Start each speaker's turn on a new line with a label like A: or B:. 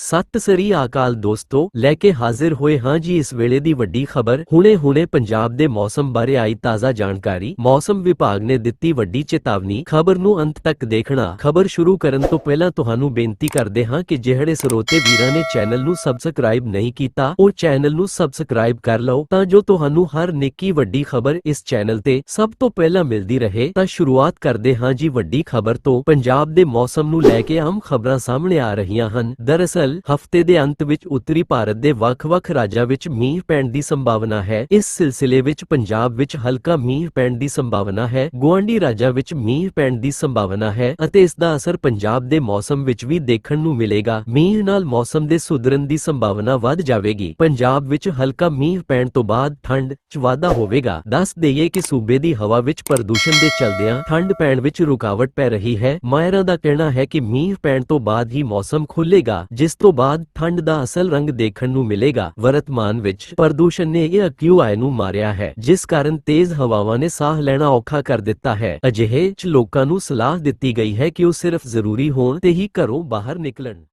A: ਸਤਿ ਸ੍ਰੀ ਅਕਾਲ ਦੋਸਤੋ, ਲੈ ਕੇ ਹਾਜ਼ਰ ਹੋਏ ਹਾਂ ਜੀ ਇਸ ਵੇਲੇ ਦੀ ਵੱਡੀ ਖਬਰ। ਹੁਣੇ-ਹੁਣੇ ਪੰਜਾਬ ਦੇ ਮੌਸਮ ਬਾਰੇ ਆਈ ਤਾਜ਼ਾ ਜਾਣਕਾਰੀ। ਮੌਸਮ ਵਿਭਾਗ ਨੇ ਦਿੱਤੀ ਵੱਡੀ ਚੇਤਾਵਨੀ। ਖਬਰ ਨੂੰ ਅੰਤ ਤੱਕ ਦੇਖਣਾ। ਖਬਰ ਸ਼ੁਰੂ ਕਰਨ ਤੋਂ ਪਹਿਲਾਂ ਤੁਹਾਨੂੰ ਬੇਨਤੀ ਕਰਦੇ ਹਾਂ ਕਿ ਜਿਹੜੇ ਸਰੋਤੇ ਵੀਰਾਂ ਨੇ ਚੈਨਲ ਨੂੰ ਸਬਸਕ੍ਰਾਈਬ ਨਹੀਂ ਕੀਤਾ, ਉਹ ਚੈਨਲ ਨੂੰ ਸਬਸਕ੍ਰਾਈਬ ਕਰ ਲਓ, ਤਾਂ ਜੋ ਤੁਹਾਨੂੰ ਹਰ ਨਿੱਕੀ ਵੱਡੀ ਖਬਰ ਇਸ ਚੈਨਲ ਤੇ ਸਭ ਤੋਂ ਪਹਿਲਾਂ ਮਿਲਦੀ ਰਹੇ। ਤਾਂ ਸ਼ੁਰੂਆਤ ਕਰਦੇ ਹਾਂ ਜੀ ਵੱਡੀ ਖਬਰ ਤੋਂ। ਪੰਜਾਬ ਦੇ ਮੌਸਮ ਨੂੰ ਲੈ ਕੇ ਆਮ ਖਬਰਾਂ ਸਾਹਮਣੇ ਆ ਰਹੀਆਂ ਹਨ। ਦਰਅਸਲ ਹਫ਼ਤੇ ਦੇ ਅੰਤ ਵਿੱਚ ਉੱਤਰੀ ਭਾਰਤ ਦੇ ਵੱਖ-ਵੱਖ ਰਾਜਾਂ ਵਿੱਚ ਮੀਂਹ ਪੈਣ ਦੀ ਸੰਭਾਵਨਾ ਹੈ। ਇਸ ਸਿਲਸਿਲੇ ਵਿੱਚ ਪੰਜਾਬ ਵਿੱਚ ਹਲਕਾ ਮੀਂਹ ਪੈਣ ਦੀ ਸੰਭਾਵਨਾ ਹੈ, ਗੁਆਂਢੀ ਰਾਜਾਂ ਵਿੱਚ ਮੀਂਹ ਪੈਣ ਦੀ ਸੰਭਾਵਨਾ ਹੈ ਅਤੇ ਇਸ ਦਾ ਅਸਰ ਪੰਜਾਬ ਦੇ ਮੌਸਮ ਵਿੱਚ ਵੀ ਦੇਖਣ ਨੂੰ ਮਿਲੇਗਾ। ਮੀਂਹ ਨਾਲ ਮੌਸਮ ਦੇ ਸੁਧਰਨ ਦੀ ਸੰਭਾਵਨਾ ਵੱਧ ਜਾਵੇਗੀ। ਪੰਜਾਬ ਵਿੱਚ ਹਲਕਾ ਮੀਂਹ ਪੈਣ ਤੋਂ ਬਾਅਦ ਠੰਡ 'ਚ ਵਾਧਾ ਹੋਵੇਗਾ। ਦੱਸ ਦਈਏ ਕਿ ਸੂਬੇ ਦੀ ਹਵਾ ਵਿੱਚ ਪ੍ਰਦੂਸ਼ਣ ਦੇ ਚਲਦਿਆਂ ਠੰਡ ਪੈਣ ਵਿੱਚ ਰੁਕਾਵਟ ਪੈ ਰਹੀ ਹੈ। ਮਾਇਰਾਂ ਦਾ ਕਹਿਣਾ ਹੈ ਕਿ ਮੀਂਹ ਪੈਣ ਤੋਂ ਬਾਅਦ ਹੀ ਮੌਸਮ ਖੁੱਲੇਗਾ ਜਿਸ ਤੋਂ ਬਾਅਦ ਠੰਡ ਦਾ ਅਸਲ ਰੰਗ ਦੇਖਣ ਨੂੰ ਮਿਲੇਗਾ। ਵਰਤਮਾਨ ਵਿੱਚ ਪ੍ਰਦੂਸ਼ਣ ਨੇ ਇਹ ਅਕਿਊਆਈ ਨੂੰ ਮਾਰਿਆ ਹੈ, ਜਿਸ ਕਾਰਨ ਤੇਜ਼ ਹਵਾਵਾਂ ਨੇ ਸਾਹ ਲੈਣਾ ਔਖਾ ਕਰ ਦਿੱਤਾ ਹੈ। ਅਜਿਹੇ ਚ ਲੋਕਾਂ ਨੂੰ ਸਲਾਹ ਦਿੱਤੀ ਗਈ ਹੈ ਕਿ ਉਹ ਸਿਰਫ ਜ਼ਰੂਰੀ ਹੋਣ ਤੇ ਹੀ ਘਰੋਂ ਬਾਹਰ ਨਿਕਲਣ।